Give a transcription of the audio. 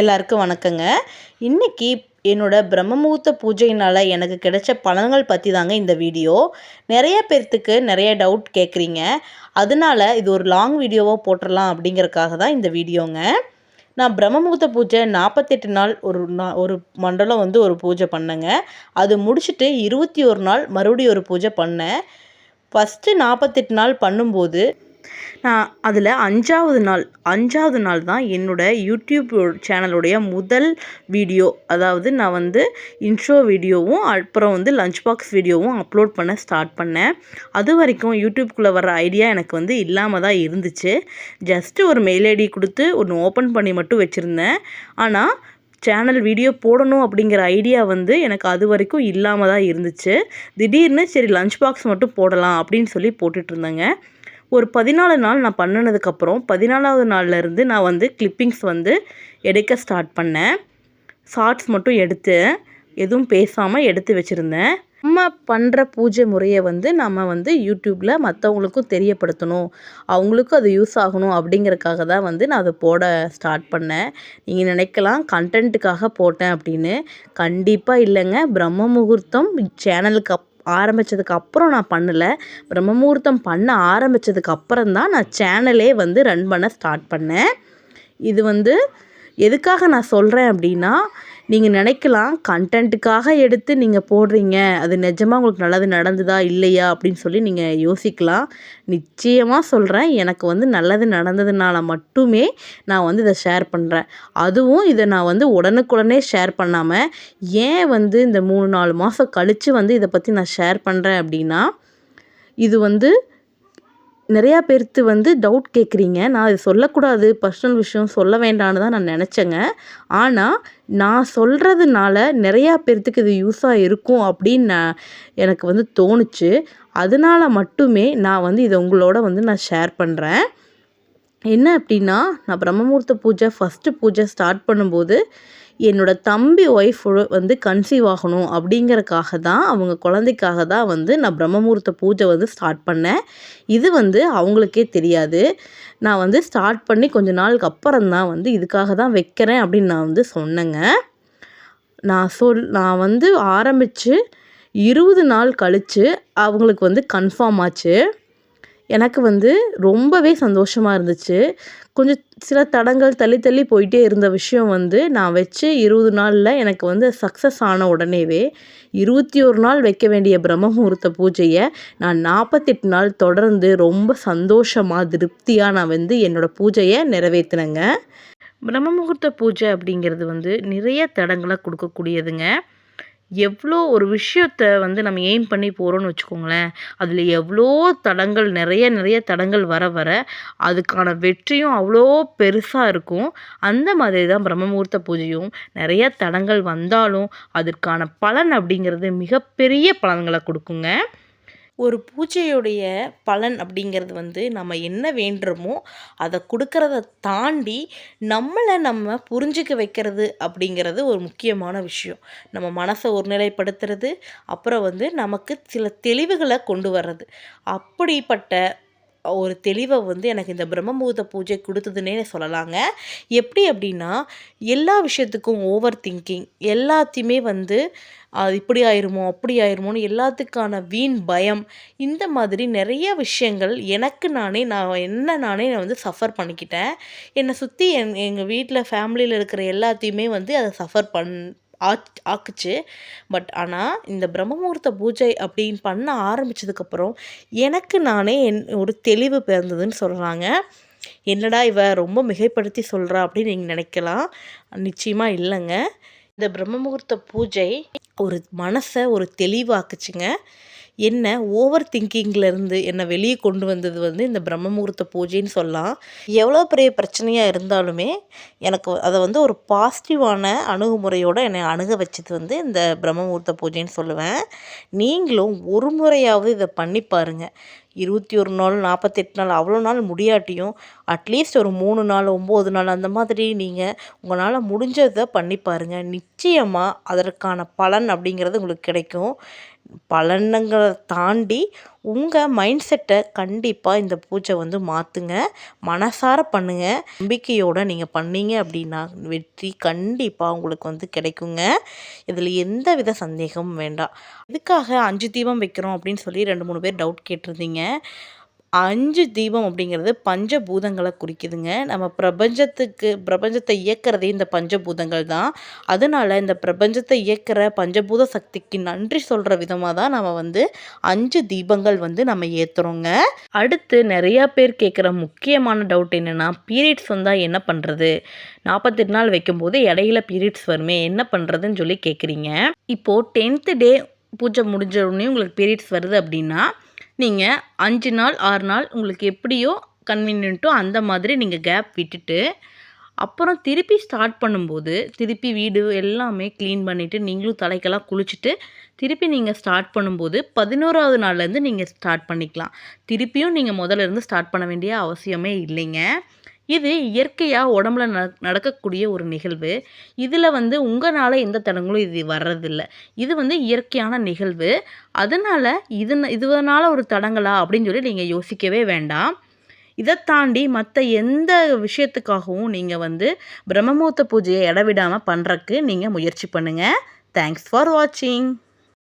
எல்லாருக்கும் வணக்கங்க. இன்றைக்கி என்னோட பிரம்மமுகூர்த்த பூஜையினால் எனக்கு கிடைச்ச பலன்கள் பற்றி தாங்க இந்த வீடியோ. நிறைய பேர்த்துக்கு நிறைய டவுட் கேட்குறீங்க அதனால இது ஒரு லாங் வீடியோவாக போட்டுடலாம் அப்படிங்கிறக்காக தான் இந்த வீடியோங்க. நான் பிரம்மமுகூர்த்த பூஜை நாற்பத்தெட்டு நாள் ஒரு நா ஒரு மண்டலம் வந்து ஒரு பூஜை பண்ணேங்க. அது முடிச்சுட்டு இருபத்தி ஒரு நாள் மறுபடியும் ஒரு பூஜை பண்ணேன். ஃபஸ்ட்டு நாற்பத்தெட்டு நாள் பண்ணும்போது நான் அதில் அஞ்சாவது நாள் அஞ்சாவது நாள் தான் என்னோடய யூடியூப் சேனலுடைய முதல் வீடியோ அதாவது நான் வந்து இன்ட்ரோ வீடியோவும் அப்புறம் வந்து லஞ்ச் பாக்ஸ் வீடியோவும் அப்லோட் பண்ண ஸ்டார்ட் பண்ணேன். அது வரைக்கும் யூடியூப்குள்ளே வர ஐடியா எனக்கு வந்து இல்லாமல் தான் இருந்துச்சு. ஜஸ்ட்டு ஒரு மெயில் ஐடி கொடுத்து ஒன்று ஓப்பன் பண்ணி மட்டும் வச்சுருந்தேன். ஆனால் சேனல் வீடியோ போடணும் அப்படிங்கிற ஐடியா வந்து எனக்கு அது வரைக்கும் இல்லாமல் தான் இருந்துச்சு. திடீர்னு சரி லஞ்ச் பாக்ஸ் மட்டும் போடலாம் அப்படின்னு சொல்லி போட்டுட்ருந்தேங்க ஒரு பதினாலு நாள் நான் பண்ணினதுக்கப்புறம் பதினாலாவது நாள்லேருந்து நான் வந்து கிளிப்பிங்ஸ் வந்து எடுக்க ஸ்டார்ட் பண்ணேன். ஷார்ட்ஸ் மட்டும் எடுத்து எதுவும் பேசாமல் எடுத்து வச்சுருந்தேன். நம்ம பண்ணுற பூஜை முறையை வந்து நம்ம வந்து யூடியூப்பில் மற்றவங்களுக்கும் தெரியப்படுத்தணும். அவங்களுக்கும் அது யூஸ் ஆகணும் அப்படிங்கிறக்காக தான் வந்து நான் அதை போட ஸ்டார்ட் பண்ணேன். நீங்கள் நினைக்கலாம் கண்டென்ட்டுக்காக போட்டேன் அப்படின்னு. கண்டிப்பாக இல்லைங்க. பிரம்ம முகூர்த்தம் சேனலுக்கு அப் ஆரம்பித்ததுக்கு அப்புறம் நான் பண்ணலை. பிரம்மமுகூர்த்தம் பண்ண ஆரம்பித்ததுக்கு அப்புறம் தான் நான் சேனலே வந்து ரன் பண்ண ஸ்டார்ட் பண்ணேன். இது வந்து எதுக்காக நான் சொல்கிறேன் அப்படின்னா நீங்கள் நினைக்கலாம் கண்டென்ட்டுக்காக எடுத்து நீங்கள் போடுறீங்க. அது நிஜமாக உங்களுக்கு நல்லது நடந்ததா இல்லையா அப்படின்னு சொல்லி நீங்கள் யோசிக்கலாம். நிச்சயமாக சொல்கிறேன் எனக்கு வந்து நல்லது நடந்ததுனால மட்டுமே நான் வந்து இதை ஷேர் பண்ணுறேன் அதுவும் இதை நான் வந்து உடனுக்குடனே ஷேர் பண்ணாமல் ஏன் வந்து இந்த மூணு நாலு மாதம் கழித்து வந்து இதை பற்றி நான் ஷேர் பண்ணுறேன் அப்படின்னா இது வந்து நிறையா பேர்த்து வந்து டவுட் கேட்குறீங்க. நான் இது சொல்லக்கூடாது. பர்சனல் விஷயம் சொல்ல வேண்டான்னு தான் நான் நினச்சேங்க. ஆனால் நான் சொல்கிறதுனால நிறையா பேர்த்துக்கு இது யூஸாக இருக்கும் அப்படின்னு நான் எனக்கு வந்து தோணுச்சு. அதனால மட்டுமே நான் வந்து இதை உங்களோட வந்து நான் ஷேர் பண்ணுறேன் என்ன அப்படின்னா நான் பிரம்மமூர்த்த பூஜை ஃபஸ்ட்டு பூஜை ஸ்டார்ட் பண்ணும்போது என்னோடய தம்பி ஒய்ஃப் வந்து கன்சீவ் ஆகணும் அப்படிங்கிறக்காக தான் அவங்க குழந்தைக்காக தான் வந்து நான் பிரம்மமுகூர்த்த பூஜை வந்து ஸ்டார்ட் பண்ணேன். இது வந்து அவங்களுக்கே தெரியாது. நான் வந்து ஸ்டார்ட் பண்ணி கொஞ்ச நாளுக்கு அப்புறம் தான் வந்து இதுக்காக தான் வைக்கிறேன் அப்படின்னு நான் வந்து சொன்னேங்க. நான் சொல் நான் வந்து ஆரம்பித்து இருபது நாள் கழித்து அவங்களுக்கு வந்து கன்ஃபார்ம் ஆச்சு. எனக்கு வந்து ரொம்பவே சந்தோஷமாக இருந்துச்சு. கொஞ்சம் சில தடங்கள் தள்ளி தள்ளி போயிட்டே இருந்த விஷயம் வந்து நான் வச்சு இருபது நாளில் எனக்கு வந்து சக்ஸஸ் ஆன உடனேவே இருபத்தி ஒரு நாள் வைக்க வேண்டிய பிரம்ம முகூர்த்த பூஜையை நான் நாற்பத்தெட்டு நாள் தொடர்ந்து ரொம்ப சந்தோஷமாக திருப்தியாக நான் வந்து என்னோடய பூஜையை நிறைவேற்றினேங்க பிரம்ம முகூர்த்த பூஜை அப்படிங்கிறது வந்து நிறைய தடங்களை கொடுக்கக்கூடியதுங்க. எவ்வளோ ஒரு விஷயத்த வந்து நம்ம எய்ம் பண்ணி போகிறோன்னு வச்சுக்கோங்களேன். அதில் எவ்வளோ தடங்கள் நிறைய நிறைய தடங்கள் வர வர அதுக்கான வெற்றியும் அவ்வளோ பெருசாக இருக்கும். அந்த மாதிரி தான் பிரம்மமுகூர்த்த பூஜையும். நிறைய தடங்கள் வந்தாலும் அதற்கான பலன் அப்படிங்கிறது மிகப்பெரிய பலன்களை கொடுக்குங்க. ஒரு பூஜையுடைய பலன் அப்படிங்கிறது வந்து நம்ம என்ன வேண்டுறோமோ அதை கொடுக்கறத தாண்டி நம்மளை நம்ம புரிஞ்சிக்க வைக்கிறது அப்படிங்கிறது ஒரு முக்கியமான விஷயம். நம்ம மனசை ஒருநிலைப்படுத்துறது அப்புறம் வந்து நமக்கு சில தெளிவுகளை கொண்டு வர்றது. அப்படிப்பட்ட ஒரு தெளிவை வந்து எனக்கு இந்த பிரம்மபூத பூஜை கொடுத்ததுன்னே சொல்லலாங்க. எப்படி அப்படின்னா எல்லா விஷயத்துக்கும் ஓவர் திங்கிங் எல்லாத்தையுமே வந்து அது இப்படி ஆயிருமோ அப்படி ஆயிருமோன்னு எல்லாத்துக்கான வீண் பயம். இந்த மாதிரி நிறைய விஷயங்கள் எனக்கு நானே நான் என்ன நானே நான் வந்து சஃபர் பண்ணிக்கிட்டேன். என்னை சுற்றி என் எங்கள் வீட்டில் ஃபேமிலியில் இருக்கிற எல்லாத்தையுமே வந்து அதை சஃபர் பண் ஆச் ஆக்குச்சு. பட் ஆனால் இந்த பிரம்மமுகூர்த்த பூஜை அப்படின்னு பண்ண ஆரம்பித்ததுக்கப்புறம் எனக்கு நானே என் ஒரு தெளிவு பிறந்ததுன்னு சொல்கிறாங்க என்னடா இவ ரொம்ப மிகைப்படுத்தி சொல்கிறா அப்படின்னு நீங்கள் நினைக்கலாம். நிச்சயமாக இல்லைங்க. இந்த பிரம்ம முகூர்த்த பூஜை ஒரு மனசை ஒரு தெளிவாக்குச்சுங்க. என்ன ஓவர் திங்கிங்லேருந்து என்னை வெளியே கொண்டு வந்தது வந்து இந்த பிரம்ம முகூர்த்த பூஜைன்னு சொல்லலாம். எவ்வளோ பெரிய பிரச்சனையாக இருந்தாலுமே எனக்கு அதை வந்து ஒரு பாசிட்டிவான அணுகுமுறையோடு என்னை அணுக வச்சது வந்து இந்த பிரம்ம முகூர்த்த பூஜைன்னு சொல்லுவேன். நீங்களும் ஒரு முறையாவது இதை பண்ணி பாருங்கள் இருபத்தி ஒரு நாள் நாற்பத்தெட்டு நாள் அவ்வளோ நாள் முடியாட்டியும் அட்லீஸ்ட் ஒரு மூணு நாள் ஒம்பது நாள் அந்த மாதிரி நீங்கள் உங்களால் முடிஞ்சதை பண்ணி பாருங்கள் நிச்சயமாக அதற்கான பலன் அப்படிங்கிறது உங்களுக்கு கிடைக்கும். பலனங்களை தாண்டி உங்கள் மைண்ட் செட்டை கண்டிப்பாக இந்த பூஜை வந்து மாற்றுங்க மனசார பண்ணுங்கள் நம்பிக்கையோடு நீங்கள் பண்ணீங்க அப்படின்னா வெற்றி கண்டிப்பாக உங்களுக்கு வந்து கிடைக்குங்க. இதில் எந்த வித சந்தேகமும் வேண்டாம். இதுக்காக அஞ்சு தீபம் வைக்கிறோம் அப்படின்னு சொல்லி ரெண்டு மூணு பேர் டவுட் கேட்டிருந்தீங்க. அஞ்சு தீபம் அப்படிங்கிறது பஞ்சபூதங்களை குறிக்குதுங்க. நம்ம பிரபஞ்சத்துக்கு பிரபஞ்சத்தை இயக்கிறதே இந்த பஞ்சபூதங்கள் தான். அதனால் இந்த பிரபஞ்சத்தை இயக்கிற பஞ்சபூத சக்திக்கு நன்றி சொல்கிற விதமாக தான் நம்ம வந்து அஞ்சு தீபங்கள் வந்து நம்ம ஏற்றுறோங்க அடுத்து நிறையா பேர் கேட்குற முக்கியமான டவுட் என்னென்னா பீரியட்ஸ் வந்தால் என்ன பண்ணுறது நாற்பத்தெட்டு நாள் வைக்கும்போது இடையில பீரியட்ஸ் வருமே என்ன பண்ணுறதுன்னு சொல்லி கேட்குறீங்க இப்போது டென்த்து டே பூஜை முடிஞ்ச உடனே உங்களுக்கு பீரியட்ஸ் வருது அப்படின்னா நீங்கள் அஞ்சு நாள் ஆறு நாள் உங்களுக்கு எப்படியோ கன்வீனியன்ட்டோ அந்த மாதிரி நீங்கள் கேப் விட்டுட்டு அப்புறம் திருப்பி ஸ்டார்ட் பண்ணும்போது திருப்பி வீடு எல்லாமே க்ளீன் பண்ணிவிட்டு நீங்களும் தலைக்கெல்லாம் குளிச்சுட்டு திருப்பி நீங்கள் ஸ்டார்ட் பண்ணும்போது பதினோராவது நாள்லேருந்து நீங்கள் ஸ்டார்ட் பண்ணிக்கலாம். திருப்பியும் நீங்கள் முதல்ல இருந்து ஸ்டார்ட் பண்ண வேண்டிய அவசியமே இல்லைங்க. இது இயற்கையாக உடம்புல ந நடக்கக்கூடிய ஒரு நிகழ்வு. இதில் வந்து உங்களால் எந்த தடங்களும் இது வர்றதில்ல. இது வந்து இயற்கையான நிகழ்வு. அதனால் இது இதனால் ஒரு தடங்களா அப்படின்னு சொல்லி நீங்கள் யோசிக்கவே வேண்டாம். இதை தாண்டி மற்ற எந்த விஷயத்துக்காகவும் நீங்கள் வந்து பிரம்மமூர்த்த பூஜையை இடவிடாமல் பண்ணுறக்கு நீங்கள் முயற்சி பண்ணுங்கள் தேங்க்ஸ் ஃபார் வாட்சிங்